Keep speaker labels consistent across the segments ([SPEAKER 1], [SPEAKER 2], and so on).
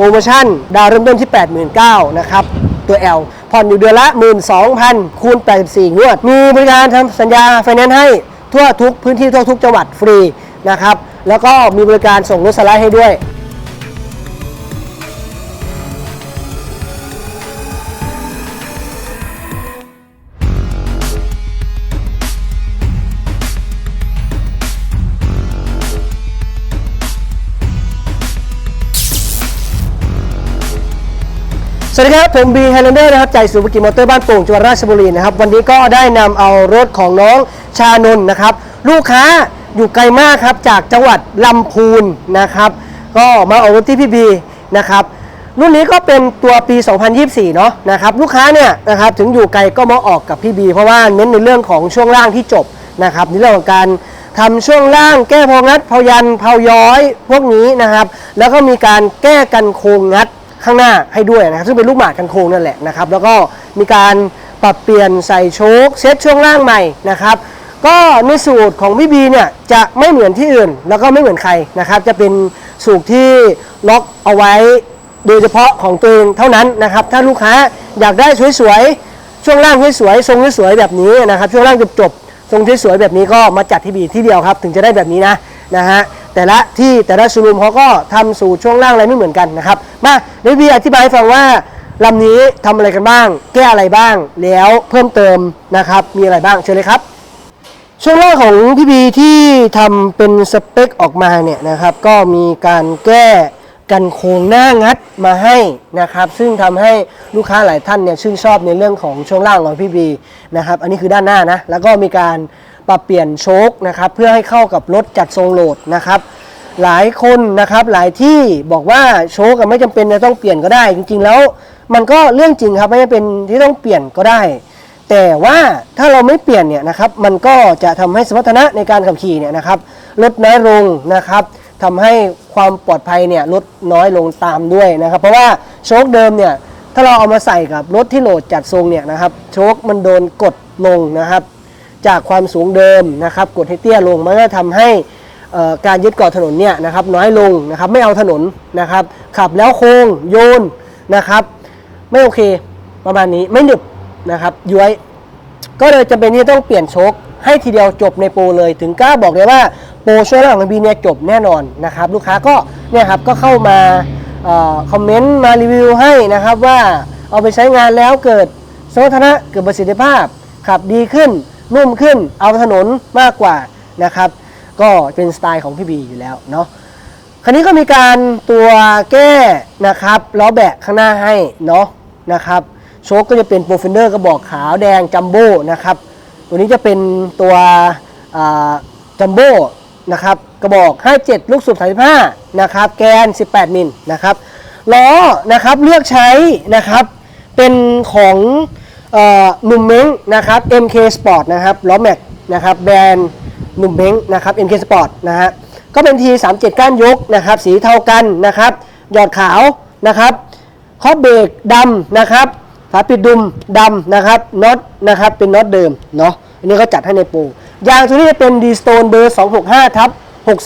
[SPEAKER 1] โปรโมชั่น ดาวเริ่มต้นที่ 89,000นะครับ ตัว L ผ่อนอยู่เดือนละ 12,000 คูณ 84 งวด มีบริการทำสัญญาไฟแนนซ์ให้ทั่วทุกพื้นที่ทั่วทุกจังหวัดฟรีนะครับ แล้วก็มีบริการส่งรถสไลด์ให้ด้วย สวัสดีครับผมบีไฮแลนเดอร์นะครับจากศูนย์ประกิจมอเตอร์บ้านโป่งจังหวัดราชบุรีนะครับวันนี้ก็ได้นำเอารถของน้องชานนท์นะครับ ลูกค้าอยู่ไกลมากครับจากจังหวัดลำพูนนะครับ ก็มาเอารถที่พี่บีนะครับ รุ่นนี้ก็เป็นตัวปี 2024 เนาะนะครับ ลูกค้าเนี่ยนะครับถึงอยู่ไกลก็มาออกกับพี่บี เพราะว่าเน้นในเรื่องของช่วงล่างที่จบนะครับในเรื่องของการทำช่วงล่างแก้พองัดเพายันเพาย้อยพวกนี้นะครับ แล้วก็มีการแก้กันโครงงัด ข้างหน้าให้ด้วยนะครับซึ่งเป็นลูกหมากกันโค้งนั่นแหละนะครับ แล้วก็มีการปรับเปลี่ยนใส่โชคเซตช่วงล่างใหม่นะครับ ก็ในสูตรของพี่บีเนี่ยจะไม่เหมือนที่อื่น แล้วก็ไม่เหมือนใครนะครับ จะเป็นสูตรที่ล็อกเอาไว้โดยเฉพาะของตัวเองเท่านั้นนะครับ ถ้าลูกค้าอยากได้สวยๆช่วงล่างสวยๆทรงสวยๆแบบนี้นะครับ ช่วงล่างจบๆทรงสวยๆแบบนี้ก็มาจัดที่บีที่เดียวครับ ถึงจะได้แบบนี้นะนะฮะ แต่ละที่แต่ละชูรูมเขาก็ทำสูตรช่วงล่างอะไรไม่เหมือนกันนะครับ มาเดี๋ยวพี่อธิบายให้ฟังว่าลำนี้ทำอะไรกันบ้าง แก้อะไรบ้างแล้วเพิ่มเติมนะครับ มีอะไรบ้างเชิญเลยครับ ช่วงล่างของพี่บีที่ทำเป็นสเปคออกมาเนี่ยนะครับ ก็มีการแก้กันโครงหน้างัดมาให้นะครับ ซึ่งทำให้ลูกค้าหลายท่านเนี่ยชื่นชอบในเรื่องของช่วงล่างของพี่บีนะครับ อันนี้คือด้านหน้านะ แล้วก็มีการ ปรับเปลี่ยนโชคนะครับเพื่อให้เข้ากับรถจัดทรงโหลดนะครับหลายคนนะครับหลายที่บอกว่าโชคไม่จำเป็นจะต้องเปลี่ยนก็ได้ จริงๆแล้ว มันก็เรื่องจริงครับไม่จำเป็นที่ต้องเปลี่ยนก็ได้ แต่ว่าถ้าเราไม่เปลี่ยนเนี่ยนะครับมันก็จะทำให้สมรรถนะในการขับขี่เนี่ยนะครับลดน้อยลงนะครับทำให้ความปลอดภัยเนี่ยลดน้อยลงตามด้วยนะครับ เพราะว่าโชคเดิมเนี่ยถ้าเราเอามาใส่กับรถที่โหลดจัดทรงเนี่ยนะครับโชคมันโดนกดลงนะครับ จากความสูงเดิมนะครับกดให้เตี้ยลงมันก็ทำให้การยึดเกาะถนนเนี่ยนะครับน้อยลงนะครับไม่เอาถนนนะครับ ขับแล้วโค้งโยนนะครับ ไม่โอเคประมาณนี้ไม่หนึบนะครับย้วยก็เลยจะเป็นที่ต้องเปลี่ยนโชคให้ทีเดียวจบในโปรเลย ถึงกล้าบอกเลยว่าโปรช่วยล่างของบีเนี่ยจบแน่นอนนะครับ ลูกค้าก็เนี่ยครับก็เข้ามาออคอมเมนต์มารีวิวให้นะครับว่าเอาไปใช้งานแล้วเกิดสมรรถนะเกิดประสิทธิภาพขับดีขึ้น นุ่มขึ้นเอาถนนมากกว่านะครับก็เป็นสไตล์ของพี่บีอยู่แล้วเนาะคราวนี้ก็มีการตัวแก้นะครับล้อแบะข้างหน้าให้เนาะนะครับโชคก็จะเป็นโปรเฟนเดอร์กระบอกขาวแดงจัมโบ้นะครับตัวนี้จะเป็นตัวจัมโบ้นะครับกระบอก 57 ลูกสูบ35นะครับแกน 18 มิลนะครับล้อนะครับเลือกใช้นะครับเป็นของ หนุ่มเม้งนะครับ MK Sport นะครับล้อแม็กนะครับแบรนด์หนุ่มเม้งนะครับ MK Sport นะฮะก็เป็น T37 ก้านยกนะครับสีเทากันนะครับหยอดขาวนะครับคอบเบรกดำนะครับฝาปิดดุมดำนะครับน็อตนะครับเป็นน็อตเดิมเนาะอันนี้ก็จัดให้ในโปรยางตัวนี้จะเป็น d s t o n e เบอร์ 265ทับ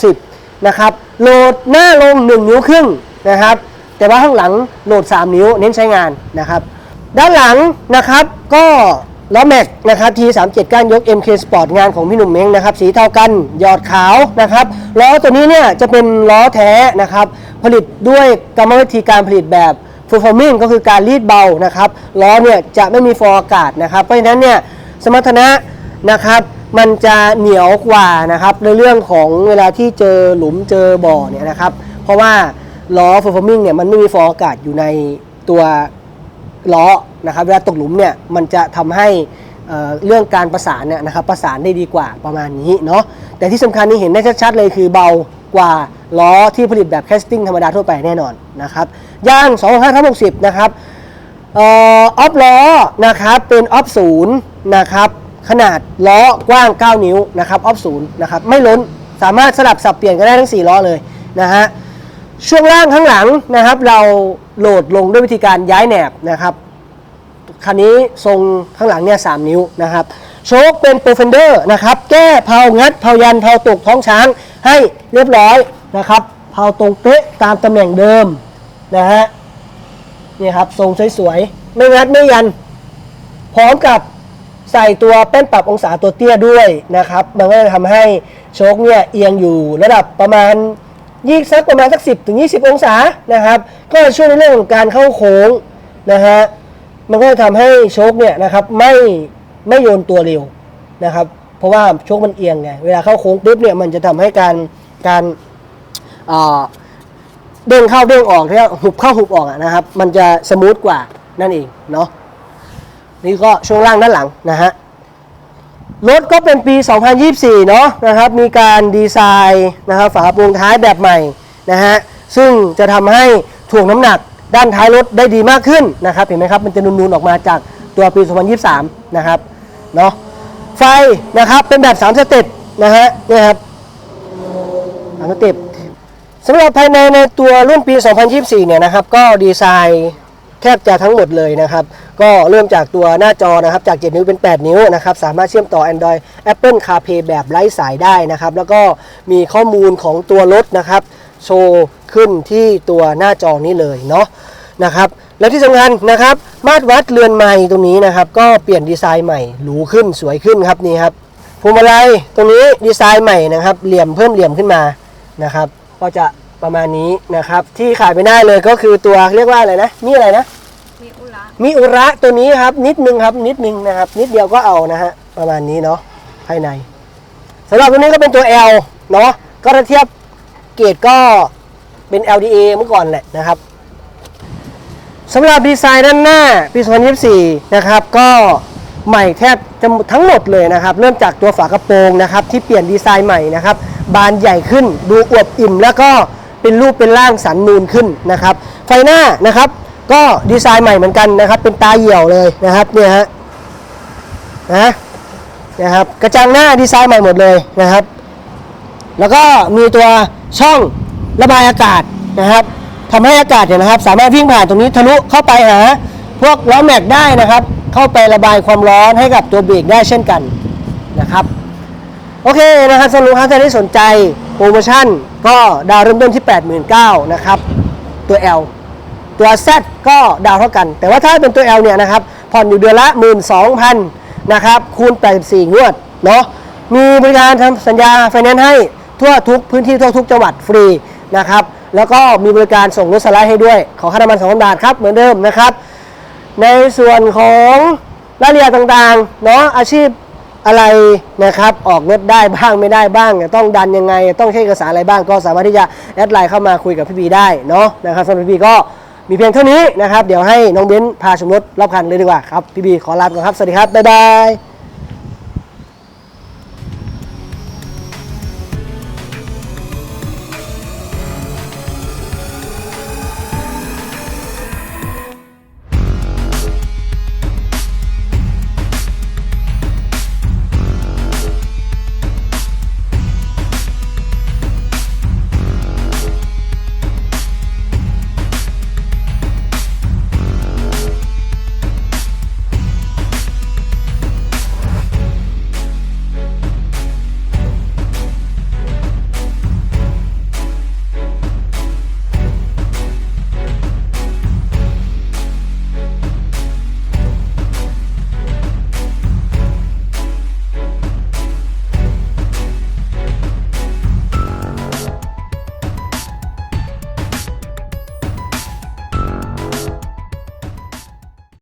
[SPEAKER 1] 60นะครับโหลดหน้าลง 1 นิ้วครึ่งนะครับแต่ว่าข้างหลังโหลด 3 นิ้วเน้นใช้งานนะครับ ด้านหลังนะครับก็ล้อแม็กนะครับ T37 ก้านยก MK Sport งานของพี่หนุ่มเม้งนะครับสีเทากันหยอดขาวนะครับล้อตัวนี้เนี่ยจะเป็นล้อแท้นะครับผลิตด้วยกรรมวิธีการผลิตแบบ performing ก็คือการรีดเบานะครับล้อเนี่ยจะไม่มีฟองอากาศนะครับเพราะฉะนั้นเนี่ยสมรรถนะนะครับมันจะเหนียวกว่านะครับในเรื่องของเวลาที่เจอหลุมเจอบ่อเนี่ยนะครับเพราะว่าล้อ performing เนี่ยมันไม่มีฟองอากาศอยู่ในตัวล้อ นะครับเวลาตกหลุมเนี่ยมันจะทำให้เอ่อเรื่องการประสานเนี่ยนะครับประสานได้ดีกว่าประมาณนี้เนาะแต่ที่สำคัญนี่เห็นได้ชัดๆเลยคือเบากว่าล้อที่ผลิตแบบแคสติ้งธรรมดาทั่วไปแน่นอนนะครับย่าง2 5ทับ60นะครับออออฟล้อนะครับเป็นออฟศูนย์นะครับขนาดล้อกว้าง 9 นิ้วนะครับออฟศูนย์นะครับไม่ล้นสามารถสลับสับเปลี่ยนกันได้ทั้ง 4 ล้อเลยนะฮะช่วงล่างข้างหลังนะครับ เราโหลดลงด้วยวิธีการย้ายแหนบนะครับ คันนี้ทรงข้างหลังเนี่ยสามนิ้วนะครับโชคเป็นโปรเฟนเดอร์นะครับแก้เพางัดเพายันเพาตกท้องช้างให้เรียบร้อยนะครับเพาตรงเป๊ะตามตำแหน่งเดิมนะฮะนี่ครับทรงสวยๆไม่งัดไม่ยัน พร้อมกับใส่ตัวแป้นปรับองศาตัวเตี้ยด้วยนะครับมันก็จะทำให้โชคเนี่ยเอียงอยู่ระดับประมาณยี่สักประมาณสักสิถึง20 องศานะครับ ก็ช่วยในเรื่องของการเข้าโค้งนะฮะ มันก็จะทำให้โชคเนี่ยนะครับไม่ไม่โยนตัวเร็วนะครับ เพราะว่าโชคมันเอียงไงเวลาเข้าโค้งปุ๊บเนี่ยมันจะทำให้การการเด้งเข้าเด้งออกที่หุบเข้าหุบออกนะครับ มันจะสมูทกว่านั่นเองเนาะนี่ก็ช่วงล่างด้านหลังนะฮะรถก็เป็นปี 2024 เนาะนะครับ มีการดีไซน์นะครับฝาโปรงท้ายแบบใหม่นะฮะซึ่งจะทำให้ถ่วงน้ำหนัก ด้านท้ายรถได้ดีมากขึ้นนะครับเห็นไหมครับมันจะนูนๆออกมาจากตัวปี 2023 นะครับเนาะไฟนะครับเป็นแบบ 3 สเต็ปนะฮะเนี่ยครับสามสเต็ปสำหรับภายในในตัวรุ่นปี 2024 เนี่ยนะครับก็ดีไซน์แทบจะทั้งหมดเลยนะครับ ก็เริ่มจากตัวหน้าจอนะครับจาก 7 นิ้วเป็น 8 นิ้วนะครับสามารถเชื่อมต่อ Android Apple CarPlay แบบไร้สายได้นะครับ แล้วก็มีข้อมูลของตัวรถนะครับโชว์ ขึ้นที่ตัวหน้าจอนี้เลยเนาะนะครับและที่สำคัญนะครับมาตรวัดเรือนไม้ตรงนี้นะครับ ก็เปลี่ยนดีไซน์ใหม่หรูขึ้นสวยขึ้นครับนี่ครับพวงมาลัยตรงนี้ดีไซน์ใหม่นะครับ เหลี่ยมเพิ่มเหลี่ยมขึ้นมานะครับ ก็จะประมาณนี้นะครับ ที่ขายไม่ได้เลยก็คือตัวเรียกว่าอะไรนะนี่อะไรนะ
[SPEAKER 2] มีอุระ
[SPEAKER 1] มิอุระตัวนี้ครับนิดนึงครับนิดนึงนะครับ นิดเดียวก็เอานะฮะประมาณนี้เนาะภายในสำหรับตัวนี้ก็เป็นตัว L เนาะก็ถ้าเทียบเกรดก็ เป็น LDA เมื่อก่อนแหละนะครับสำหรับดีไซน์ด้านหน้าปี 2024 นะครับ ก็ใหม่แทบจะทั้งหมดเลยนะครับ เริ่มจากตัวฝากระโปรงนะครับ ที่เปลี่ยนดีไซน์ใหม่นะครับ บานใหญ่ขึ้น ดูอวบอิ่ม แล้วก็เป็นรูปเป็นร่างสันนูนขึ้นนะครับ ไฟหน้านะครับ ก็ดีไซน์ใหม่เหมือนกันนะครับ เป็นตาเหี่ยวเลยนะครับเนี่ยฮะนะนะครับ กระจังหน้าดีไซน์ใหม่หมดเลยนะครับ แล้วก็มีตัวช่อง ระบายอากาศนะครับทำให้อากาศเนี่ยนะครับ สามารถวิ่งผ่านตรงนี้ทะลุเข้าไปหา พวกล้อแม็กได้นะครับ เข้าไประบายความร้อนให้กับตัวเบรกได้เช่นกันนะครับโอเคนะครับสำหรับลูกค้าท่านที่สนใจโปรโมชั่น ก็ดาวเริ่มต้นที่ 89,000นะครับตัว L ตัว Z ก็ดาวเท่ากัน แต่ว่าถ้าเป็นตัว L เนี่ยนะครับผ่อนอยู่เดือนละ 12,000นะครับคูณ 84 งวดเนาะมีบริการทำสัญญาไฟแนนซ์ให้ทั่วทุกพื้นที่ทั่วทุกจังหวัดฟรี นะครับ แล้วก็มีบริการส่งรถสไลด์ให้ด้วย ขอค่าน้ำมัน2บาทครับเหมือนเดิมนะครับ ในส่วนของรายละเอียดต่างๆเนาะอาชีพอะไรนะครับออกรถได้บ้างไม่ได้บ้าง ต้องดันยังไง ต้องใช้เอกสารอะไรบ้างก็สามารถที่จะแอดไลน์เข้ามาคุยกับพี่บีได้เนาะนะครับสำหรับพี่บีก็มีเพียงเท่านี้นะครับ เดี๋ยวให้น้องเบ้นพาชมรถรอบคันเลยดีกว่าครับ พี่บีขอลาไปก่อนครับ สวัสดีครับ บ๊ายบาย